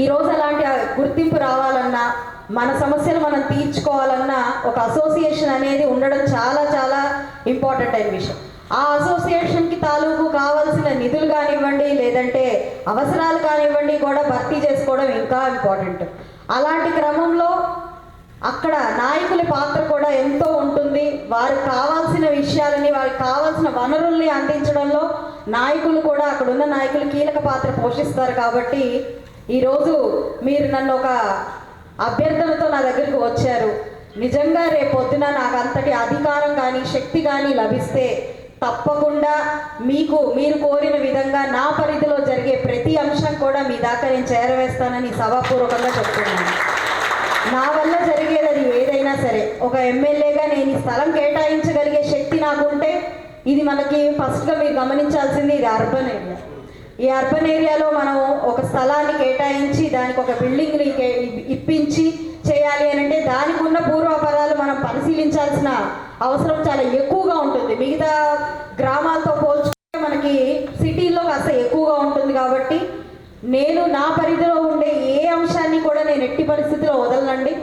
ఈ రోజు అలాంటి గుర్తింపు రావాలన్నా మన సమస్యలు మనం తీర్చుకోవాలన్నా ఒక అసోసియేషన్ అనేది ఉండడం చాలా చాలా ఇంపార్టెంట్ అయిన విషయం. ఆ అసోసియేషన్కి తాలూకు కావాల్సిన నిధులు కానివ్వండి లేదంటే అవసరాలు కానివ్వండి కూడా భర్తీ చేసుకోవడం ఇంకా ఇంపార్టెంట్ అలాంటి క్రమంలో అక్కడ నాయకుల పాత్ర కూడా ఎంతో ఉంటుంది. వారికి కావాల్సిన విషయాలని వారికి కావాల్సిన వనరుల్ని అందించడంలో నాయకులు కూడా అక్కడ ఉన్న నాయకులు కీలక పాత్ర పోషిస్తారు కాబట్టి ఈరోజు మీరు నన్ను ఒక అభ్యర్థనతో నా దగ్గరికి వచ్చారు. నిజంగా రేపొద్దున నాకు అంతటి అధికారం కానీ శక్తి కానీ లభిస్తే తప్పకుండా మీకు మీరు కోరిన విధంగా నా పరిధిలో జరిగే ప్రతి అంశం కూడా మీ దాకా నేను చేరవేస్తానని సభాపూర్వకంగా చెప్తున్నాను. నా వల్ల జరిగేది అది ఏదైనా సరే. ఒక ఎమ్మెల్యేగా నేను ఈ స్థలం కేటాయించగలిగే శక్తి నాకుంటే ఇది మనకి ఫస్ట్గా మీరు గమనించాల్సింది ఇది అర్బన్ ఏరియా. ఈ అర్బన్ ఏరియాలో మనం ఒక స్థలాన్ని కేటాయించి దానికి ఒక బిల్డింగ్ని ఇప్పించి చేయాలి అని అంటే దానికి ఉన్న పూర్వాపరాలు మనం పరిశీలించాల్సిన అవసరం చాలా ఎక్కువగా ఉంటుంది. మిగతా గ్రామాలతో పోల్చుకుంటే మనకి సిటీల్లో కాస్త ఎక్కువగా ఉంటుంది కాబట్టి నేను నా పరిధిలో ఉండే ఏ అంశాన్ని కూడా నేను ఎట్టి పరిస్థితిలో వదలనండి.